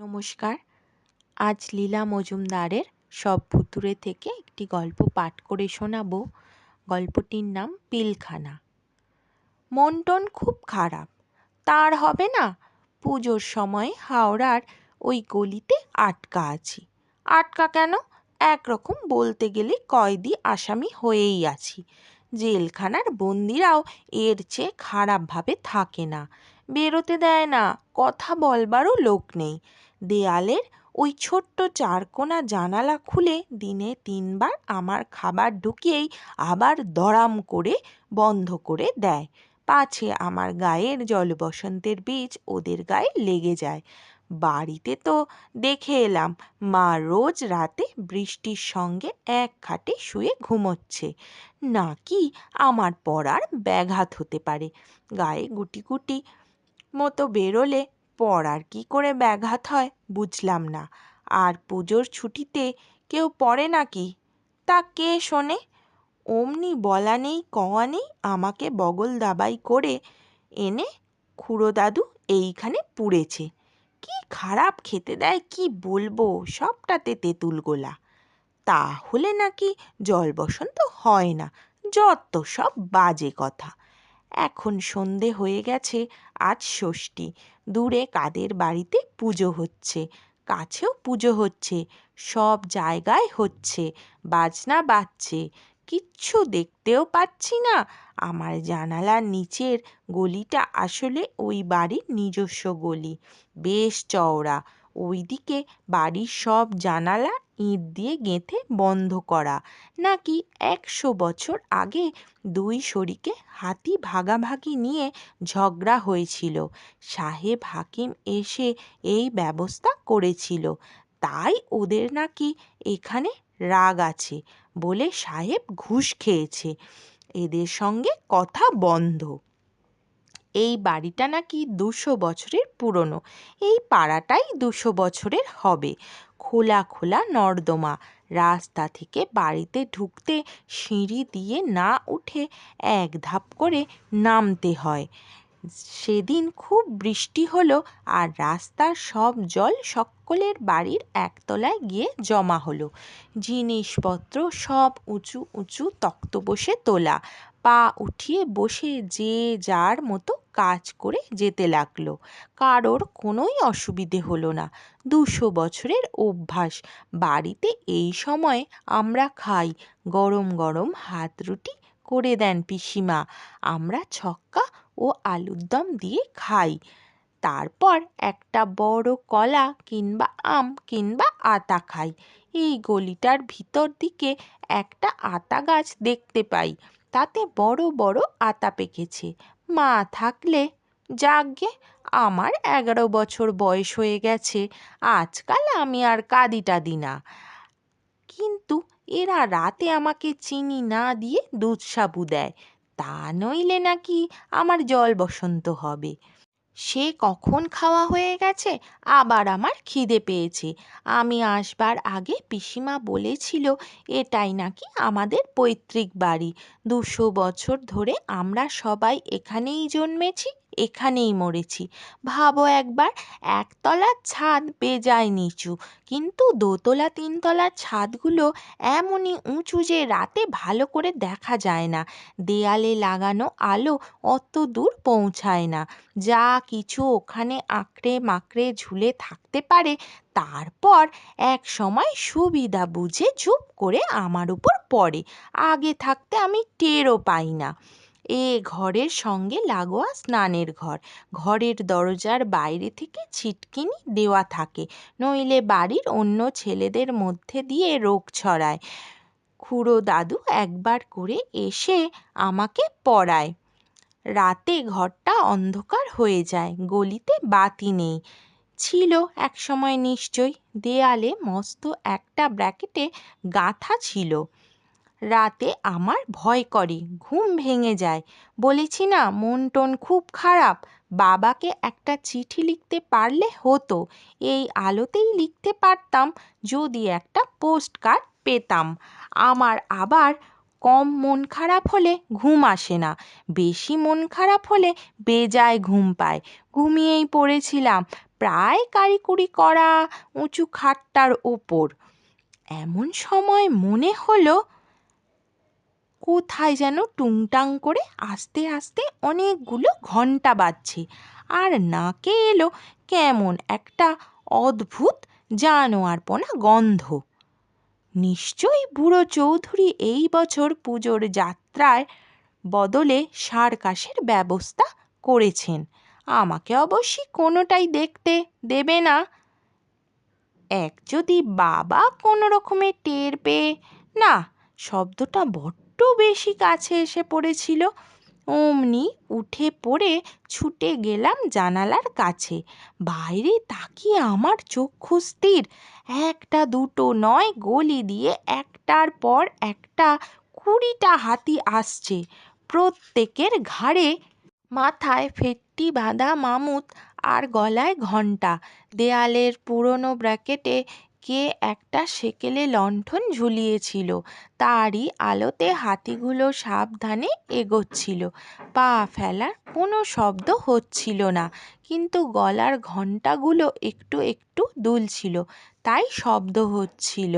নমস্কার। আজ লীলা মজুমদারের সব ভুতুড়ে থেকে একটি গল্প পাঠ করে শোনাবো। গল্পটির নাম পিলখানা। মন টন খুব খারাপ। তার হবে না, পুজোর সময় হাওড়ার ওই গলিতে আটকা আছি। আটকা কেন? একরকম বলতে গেলে কয়েদি আসামি হয়েই আছি। জেলখানার বন্দিরাও এর চেয়ে খারাপভাবে থাকে না। বেরোতে দেয় না, কথা বলবারও লোক নেই। দেয়ালের ওই ছোট্ট চারকোনা জানালা খুলে দিনে তিনবার আমার খাবার ঢুকিয়েই আবার দড়াম করে বন্ধ করে দেয়। পাছে আমার গায়ের জলবসন্তের বীজ ওদের গায়ে লেগে যায়। বাড়িতে তো দেখে এলাম, মা রোজ রাতে বৃষ্টির সঙ্গে এক খাটে শুয়ে ঘুমোচ্ছে। নাকি আমার পড়ার ব্যাঘাত হতে পারে। গায়ে গুটি গুটি মতো বেরোলে পড়ার কী করে ব্যাঘাত হয় বুঝলাম না। আর পুজোর ছুটিতে কেউ পড়ে নাকি? তা কে শোনে? অমনি বলা নেই, কওয়া নেই, আমাকে বগল দাবাই করে এনে খুড়ো দাদু এইখানে পুড়েছে। কি খারাপ খেতে দেয়, কি বলব, সবটাতে তেঁতুল গোলা। তাহলে নাকি জল বসন্ত হয় না, যত সব বাজে কথা। এখন সন্ধে হয়ে গেছে, আজ ষষ্ঠী। দূরে কাদের বাড়িতে পুজো হচ্ছে? কাছেও পুজো হচ্ছে, সব জায়গায় হচ্ছে, বাজনা বাজছে। কিচ্ছু দেখতেও পাচ্ছি না। আমার জানালার নিচের গলিটা আসলে ওই বাড়ির নিজস্ব গলি। বেশ চওড়া। ওইদিকে বাড়ির সব জানালা ইঁট দিয়ে গেঁথে বন্ধ করা। নাকি একশো বছর আগে দুই শরিকে হাতি ভাগাভাগি নিয়ে ঝগড়া হয়েছিল। সাহেব হাকিম এসে এই ব্যবস্থা করেছিল। তাই ওদের নাকি এখানে রাগ আছে বলে সাহেব ঘুষ খেয়েছে। এদের সঙ্গে কথা বন্ধ। এই বাড়িটা নাকি দুশো বছরের পুরনো। এই পাড়াটাই দুশো বছরের হবে। খোলা খোলা নর্দমা। রাস্তা থেকে বাড়িতে ঢুকতে সিঁড়ি দিয়ে না উঠে এক ধাপ করে নামতে হয়। সেদিন খুব বৃষ্টি হলো আর রাস্তার সব জল সকলের বাড়ির একতলায় গিয়ে জমা হলো। জিনিসপত্র সব উঁচু উঁচু তক্তপোষে তোলা। পা উঠিয়ে বসে যে যার মতো কাজ করে যেতে লাগল। কারোর কোনোই অসুবিধে হলো না। দুশো বছরের অভ্যাস। বাড়িতে এই সময় আমরা খাই। গরম গরম হাত রুটি করে দেন পিসিমা। আমরা ছক্কা ও আলুর দম দিয়ে খাই। তারপর একটা বড় কলা কিংবা আম কিংবা আতা খাই। এই গলিটার ভিতর দিকে একটা আতা গাছ দেখতে পাই। তাতে বড় বড় আতা পেকেছে। মা থাকলে, যাকগে, আমার এগারো বছর বয়স হয়ে গেছে, আজকাল আমি আর কাঁদি টাদি না। কিন্তু এরা রাতে আমাকে চিনি না দিয়ে দুধ সাবু দেয়, তা নইলে নাকি আমার জল বসন্ত হবে। সে কখন খাওয়া হয়ে গেছে? আবার আমার খিদে পেয়েছে। আমি আসবার আগে পিসিমা বলেছিল, এটাই নাকি আমাদের পৈতৃক বাড়ি। দুশো বছর ধরে আমরা সবাই এখানেই জন্মেছি। এখানেই মরেছি। ভাবো একবার একতলার ছাদ বেজায় নিচু। কিন্তু দোতলা তিনতলার ছাদগুলো এমনই উঁচু যে রাতে ভালো করে দেখা যায় না। দেয়ালে লাগানো আলো অত দূর পৌঁছায় না। যা কিছু ওখানে আঁকড়ে মাকড়ে ঝুলে থাকতে পারে, তারপর এক সময় সুবিধা বুঝে চুপ করে আমার উপর পড়ে। আগে থাকতে আমি টেরও পাই না। এ ঘরের সঙ্গে লাগোয়া স্নানের ঘর। ঘরের দরজার বাইরে থেকে ছিটকিনি দেওয়া থাকে, নইলে বাড়ির অন্য ছেলেদের মধ্যে দিয়ে রোগ ছড়ায়। খুড়ো দাদু একবার করে এসে আমাকে পড়ায়। রাতে ঘরটা অন্ধকার হয়ে যায়, গলিতে বাতি নেই। ছিল একসময় নিশ্চয়ই, দেয়ালে মস্ত একটা ব্র্যাকেটে গাঁথা ছিল। রাতে আমার ভয় করে, ঘুম ভেঙে যায়। বলেছি না, মন টন খুব খারাপ। বাবাকে একটা চিঠি লিখতে পারলে হতো। এই আলোতেই লিখতে পারতাম, যদি একটা পোস্ট কার্ড পেতাম। আমার আবার কম মন খারাপ হলে ঘুম আসে না। বেশি মন খারাপ হলে বেজায় ঘুম পায়। ঘুমিয়েই পড়েছিলাম। প্রায় কারিকুরি করা উঁচু খাটটার ওপর। এমন সময় মনে হলো কোথায় যেন টুংটাং করে আস্তে আস্তে অনেকগুলো ঘণ্টা বাজছে। আর নাকে এলো কেমন একটা অদ্ভুত জানোয়ারপনা গন্ধ। নিশ্চয়ই বুড়ো চৌধুরী এই বছর পুজোর যাত্রায় বদলে সার্কাসের ব্যবস্থা করেছেন। আমাকে অবশ্যই কোনোটাই দেখতে দেবে না। এক যদি বাবা কোনো রকমে টের পেয়ে না, শব্দটা বড্ড বেশি কাছে এসে পড়েছিল। অমনি উঠে পড়ে ছুটে গেলাম জানালার কাছে। বাইরে তাকিয়ে আমার চক্ষু স্থির। একটা দুটো নয় গলি দিয়ে একটার পর একটা কুড়িটা হাতি আসছে। প্রত্যেকের ঘাড়ে মাথায় ফেটটি বাঁধা মামুত আর গলায় ঘণ্টা দেয়ালের পুরনো ব্র্যাকেটে কে একটা সেকেলে লণ্ঠন ঝুলিয়েছিল। তারই আলোতে হাতিগুলো সাবধানে এগোচ্ছিল। পা ফেলার কোনো শব্দ হচ্ছিল না, কিন্তু গলার ঘণ্টাগুলো একটু একটু দুলছিল, তাই শব্দ হচ্ছিল।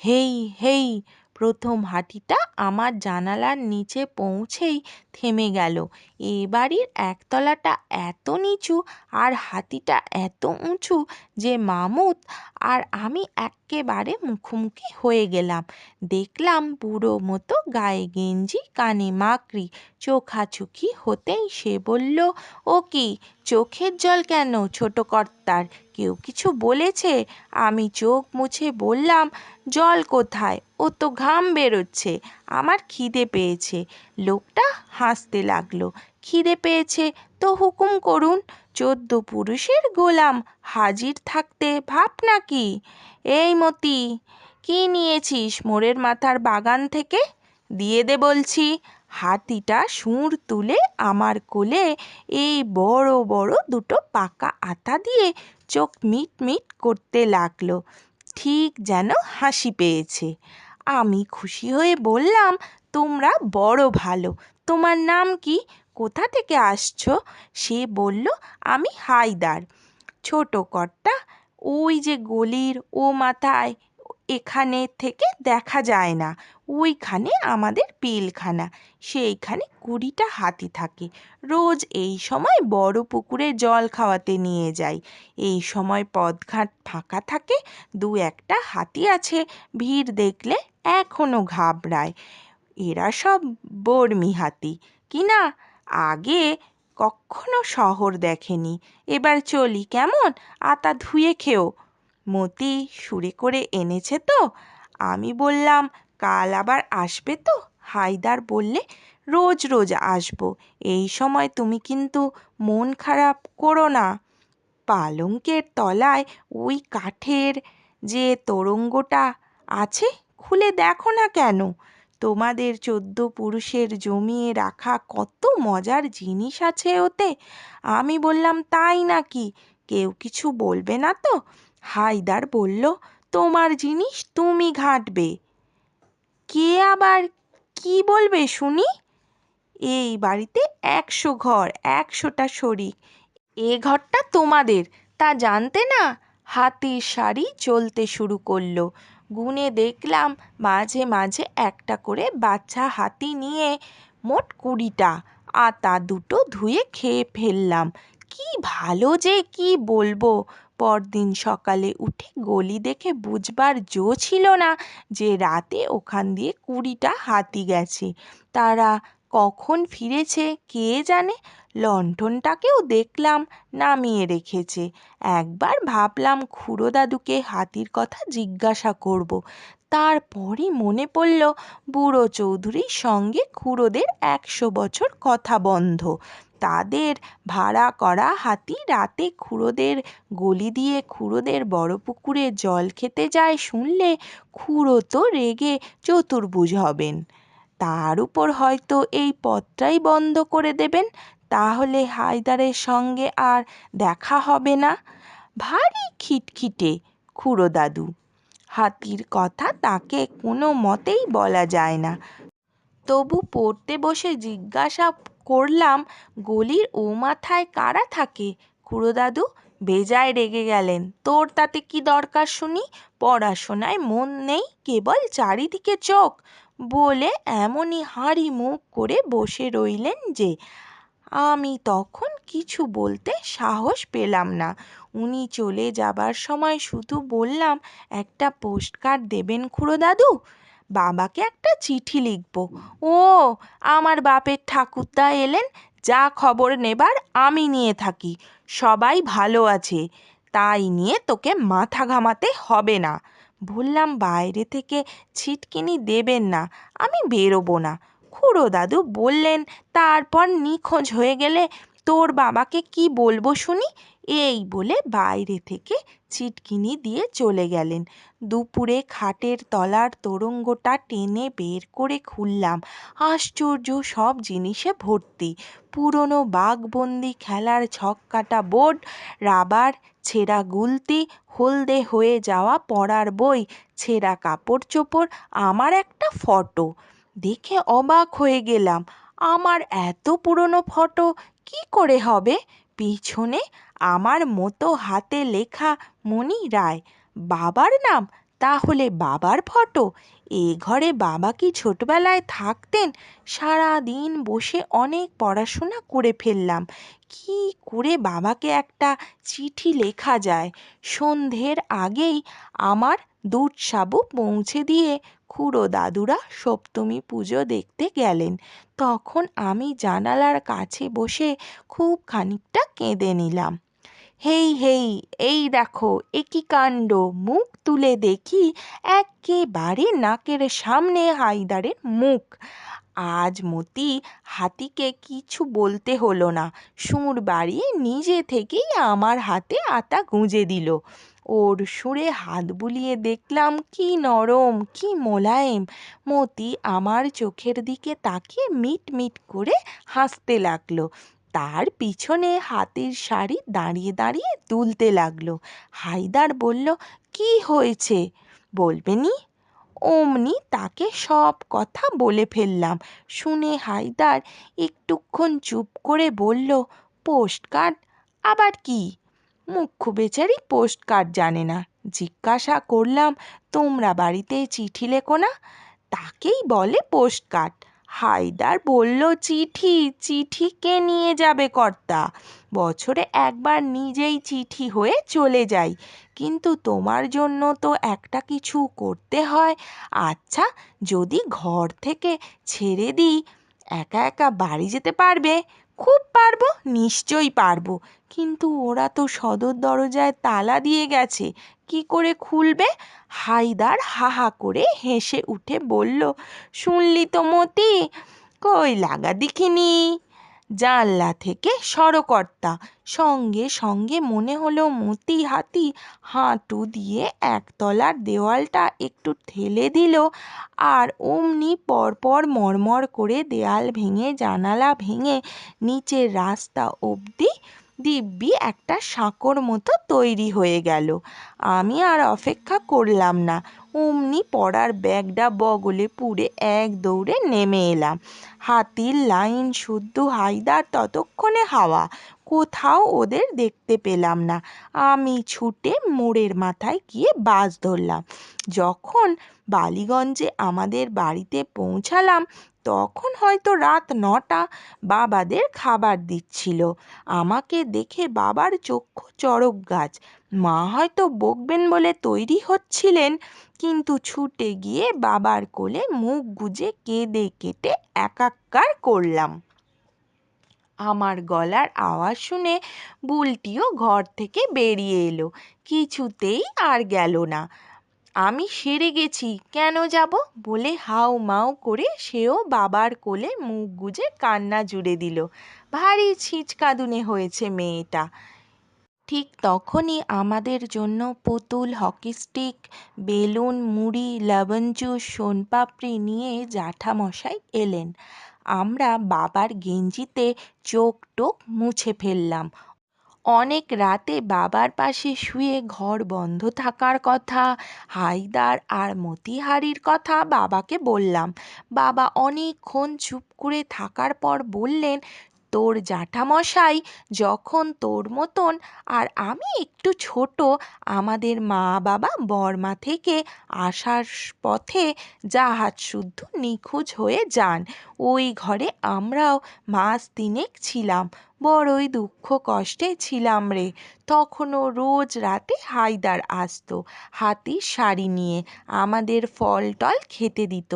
হেই হেই, প্রথম হাতিটা আমার জানালার নিচে পৌঁছেই থেমে গেল। এ বাড়ির একতলাটা এত নিচু আর হাতিটা এত উঁচু যে মামুত আর আমি এক্কেবারে মুখোমুখি হয়ে গেলাম। দেখলাম বুড়ো মতো গায়ে গেঞ্জি, কানে মাকড়ি, চোখাচোখি হতেই সে বলল, ও কি, চোখের জল কেন ছোট কর্তার? কেউ কিছু বলেছে? আমি চোখ মুছে বললাম, জল কোথায়? ও তো ঘাম বেরোচ্ছে, আমার খিদে পেয়েছে। লোকটা হাসতে লাগল, খিদে পেয়েছে? তো হুকুম করুন। চোদ্দ পুরুষের গোলাম হাজির থাকতে ভাব নাকি? এই মতি, কি নিয়েছিস মোড়ের মাথার বাগান থেকে? দিয়ে দে বলছি, হাতিটা সুঁড় তুলে আমার কোলে এই বড় বড় দুটো পাকা আতা দিয়ে চোখ মিট মিট করতে লাগল। ঠিক যেন হাসি পেয়েছে। আমি খুশি হয়ে বললাম, তোমরা বড় ভালো, তোমার নাম কি? কোথা থেকে আসছো? সে বলল, আমি হায়দার। ছোট কর্তা, ওই যে গলির ও মাথায় এখানে থেকে দেখা যায় না। ওইখানে আমাদের পিলখানা। সেইখানে কুড়িটা হাতি থাকে। রোজ এই সময় বড় পুকুরে জল খাওয়াতে নিয়ে যাই। এই সময় পদঘাট ফাঁকা থাকে। দু একটা হাতি আছে। ভিড় দেখলে এখনও ঘাবড়ায়। এরা সব বর্মি হাতি। কি না? আগে কখনো শহর দেখেনি। এবার চলি, কেমন? আতা ধুয়ে খেও। মতি সুরে করে এনেছে তো? আমি বললাম, কাল আবার আসবে তো? হায়দার বললে, রোজ রোজ আসব। এই সময় তুমি কিন্তু মন খারাপ করো না। পালঙ্কের তলায় ওই কাঠের যে তোরঙ্গটা আছে, খুলে দেখো না কেন? তোমাদের চোদ্দ পুরুষের জমিয়ে রাখা কত মজার জিনিস আছে ওতে? আমি বললাম, তাই নাকি? কেউ কিছু বলবে না তো? হায়দার বলল, তোমার জিনিস তুমি ঘাঁটবে। কে আবার কি বলবে শুনি? এই বাড়িতে একশো ঘর, একশোটা শরিক, এ ঘরটা তোমাদের। তা জানতে না, হাতির শাড়ি চলতে শুরু করল। গুনে দেখলাম মাঝে মাঝে একটা করে বাচ্চা হাতি নিয়ে মোট কুড়িটা আতা দুটো ধুয়ে খেয়ে ফেললাম। কি ভালো যে কি বলব? পরদিন সকালে উঠে গলি দেখে বুঝবার জো ছিল না যে রাতে ওখান দিয়ে কুড়িটা হাতি গেছে। তারা কখন ফিরেছে কে জানে? লণ্ঠনটাকেও দেখলাম, নামিয়ে রেখেছে। একবার ভাবলাম খুড়ো দাদুকে হাতির কথা জিজ্ঞাসা করব। তারপরই মনে পড়ল, বুড়ো চৌধুরীর সঙ্গে খুড়োদের একশো বছর কথা বন্ধ। তাদের ভাড়া করা হাতি রাতে খুড়োদের গলি দিয়ে খুড়োদের বড় পুকুরে জল খেতে যায় শুনলে খুড়ো তো রেগে চতুর্ভুজ হবেন। তার উপর হয়তো এই পথটাই বন্ধ করে দেবেন, তাহলে হায়দারের সঙ্গে আর দেখা হবে না। ভারী খিটখিটে খুড়ো দাদু হাতির কথা তাকে কোনো মতেই বলা যায় না। তবু পড়তে বসে জিজ্ঞাসা করলাম, গলির ও মাথায় কারা থাকে? খুড়ো দাদু বেজায় রেগে গেলেন। তোর তাতে কি দরকার শুনি? পড়াশোনায় মন নেই, কেবল চারিদিকে চোখ। বলে এমনই হাঁড়ি মুখ করে বসে রইলেন যে, আমি তখন কিছু বলতে সাহস পেলাম না। উনি চলে যাবার সময় শুধু বললাম, একটা পোস্ট কার্ড দেবেন খুড়ো দাদু? বাবাকে একটা চিঠি লিখব। ও, আমার বাপের ঠাকুরদা এলেন, যা খবর নেবার আমি নিয়ে থাকি। সবাই ভালো আছে। তাই নিয়ে তোকে মাথা ঘামাতে হবে না। বললাম, বাইরে থেকে ছিটকিনি দেবেন না, আমি বেরোবো না। খুড়ো দাদু বললেন, তারপর নিখোঁজ হয়ে গেলে তোর বাবাকে কি বলব শুনি? এই বলে বাইরে থেকে ছিটকিনি দিয়ে চলে গেলেন। দুপুরে খাটের তলার তোরঙ্গটা টেনে বের করে খুললাম। আশ্চর্য সব জিনিসে ভর্তি। পুরনো বাঘবন্দি খেলার ছক্কাটা বোর্ড, রাবার, ছেঁড়া গুলতি, হলদে হয়ে যাওয়া পড়ার বই, ছেঁড়া কাপড় চোপড় আমার একটা ফটো। দেখে অবাক হয়ে গেলাম, আমার এত পুরনো ফটো কি করে হবে? পিছনে আমার মতো হাতে লেখা মণি রায়। বাবার নাম? তাহলে বাবার ফটো? এ ঘরে বাবা কি ছোটবেলায় থাকতেন? সারা দিন বসে অনেক পড়াশোনা করে ফেললাম। কি করে বাবাকে একটা চিঠি লেখা যায়? সন্ধ্যের আগেই আমার দুধ সাবু পৌঁছে দিয়ে খুড়ো দাদুরা সপ্তমী পুজো দেখতে গেলেন। তখন আমি জানালার কাছে বসে খুব খানিকটা কেঁদে নিলাম। হেই হেই, এই দেখো, এ কী কাণ্ড? মুখ তুলে দেখি একেবারে নাকের সামনে হায়দারের মুখ। আজ মতি হাতিকে কিছু বলতে হলো না। সুর বাড়িয়ে নিজে থেকেই আমার হাতে আতা গুঁজে দিল। ওর সুরে হাত বুলিয়ে দেখলাম, কি নরম, কি মোলায়েম। মতি আমার চোখের দিকে তাকিয়ে মিট মিট করে হাসতে লাগল। তার পিছনে হাতের শাড়ি দাঁড়িয়ে দাঁড়িয়ে তুলতে লাগল। হায়দার বলল, কি হয়েছে? বলবেনি অমনি তাকে সব কথা বলে ফেললাম। শুনে হায়দার একটুক্ষণ চুপ করে বলল পোস্ট কার্ড আবার কি? মুখ্য বেচারি পোস্ট কার্ড জানে না। জিজ্ঞাসা করলাম, তোমরা বাড়িতে চিঠি লেখো না? তাকেই বলে পোস্ট কার্ড হায়দার বলল, চিঠি চিঠি কে নিয়ে যাবে কর্তা? বছরে একবার নিজেই চিঠি হয়ে চলে যাই। কিন্তু তোমার জন্য তো একটা কিছু করতে হয়। আচ্ছা যদি ঘর থেকে ছেড়ে দিই, একা একা বাড়ি যেতে পারবে? খুব পারব, নিশ্চয়ই পারব। কিন্তু ওরা তো সদর দরজায় তালা দিয়ে গেছে, কি করে খুলবে? হাইদার হা হা করে হেসে উঠে বলল, শুনলি তো মতি, কই লাগা দেখিনি? জানলা থেকে সরকর্তা সঙ্গে সঙ্গে মনে হলো মতি হাতি হাঁটু দিয়ে একতলার দেওয়ালটা একটু ঠেলে দিল আর অমনি পরপর মরমর করে দেয়াল ভেঙে জানালা ভেঙে নিচের রাস্তা অবধি দিব্যি একটা সাঁকোর মতো তৈরি হয়ে গেল। আমি আর অপেক্ষা করলাম না। অমনি পড়ার ব্যাগটা বগলে পুড়ে এক দৌড়ে নেমে এলাম। হাতির লাইন, শুদ্ধ হায়দার ততক্ষণে হাওয়া। কোথাও ওদের দেখতে পেলাম না। আমি ছুটে মোড়ের মাথায় গিয়ে বাস ধরলাম। যখন বালিগঞ্জে আমাদের বাড়িতে পৌঁছালাম, তখন হয়তো রাত নটা বাবাদের খাবার দিচ্ছিল। আমাকে দেখে বাবার চক্ষু চড়ক গাছ। মা হয়তো বকবেন বলে তৈরি হচ্ছিলেন, কিন্তু ছুটে গিয়ে বাবার কোলে মুখ গুজে কেঁদে কেটে একাকার করলাম। আমার গলার আওয়াজ শুনে বুলটিও ঘর থেকে বেরিয়ে এলো। কিছুতেই আর গেল না। আমি সেরে গেছি, কেন যাব? বলে হাউ মাউ করে সেও বাবার কোলে মুখ গুজে কান্না জুড়ে দিল। ভারী ছিচকাদুনে হয়েছে মেয়েটা। ঠিক তখনই আমাদের জন্য পুতুল, হকি স্টিক, বেলুন, মুড়ি, লবণ জুস, সোনপাপড়ি নিয়ে জ্যাঠামশাই এলেন। আমরা বাবার গেঞ্জিতে চোখ টোক মুছে ফেললাম। অনেক রাতে বাবার পাশে শুয়ে ঘর বন্ধ থাকার কথা, হায়দার আর মতিহারির কথা বাবাকে বললাম। বাবা অনেকক্ষণ চুপ করে থাকার পর বললেন, তোর জ্যাঠামশাই যখন তোর মতন আর আমি একটু ছোট, আমাদের মা বাবা বর্মা থেকে আসার পথে জাহাজ শুদ্ধ নিখোঁজ হয়ে যান। ওই ঘরে আমরাও মাস তিনেক ছিলাম, বড়ই দুঃখ কষ্টে ছিলাম রে। তখনও রোজ রাতে হায়দার আসতো, হাতি শাড়ি নিয়ে আমাদের ফল টল খেতে দিত।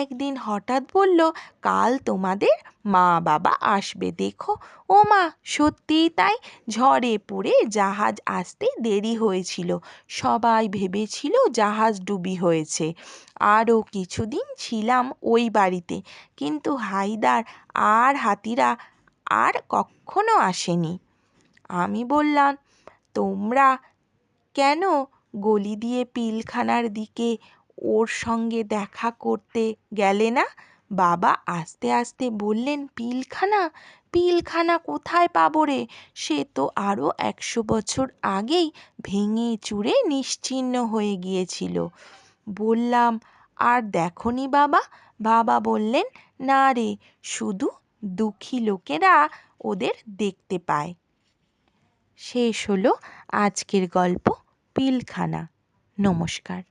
একদিন হঠাৎ বলল, কাল তোমাদের মা বাবা আসবে, দেখো ও মা সত্যিই তাই? ঝড়ে পড়ে জাহাজ আসতে দেরি হয়েছিল। সবাই ভেবেছিল জাহাজ ডুবি হয়েছে। আরও কিছুদিন ছিলাম ওই বাড়িতে, কিন্তু হায়দার আর হাতিরা আর কখনো আসেনি। আমি বললাম, তোমরা কেন গলি দিয়ে পিলখানার দিকে ওর সঙ্গে দেখা করতে গেলে না? বাবা আস্তে আস্তে বললেন, পিলখানা? পিলখানা কোথায় পাবো রে? সে তো আরও একশো বছর আগেই ভেঙে চুরে নিশ্চিহ্ন হয়ে গিয়েছিল। বললাম, আর দেখনি বাবা? বাবা বললেন, না রে, শুধু দুঃখী লোকেরা ওদের দেখতে পায়। শেষ হলো আজকের গল্প, পিলখানা। নমস্কার।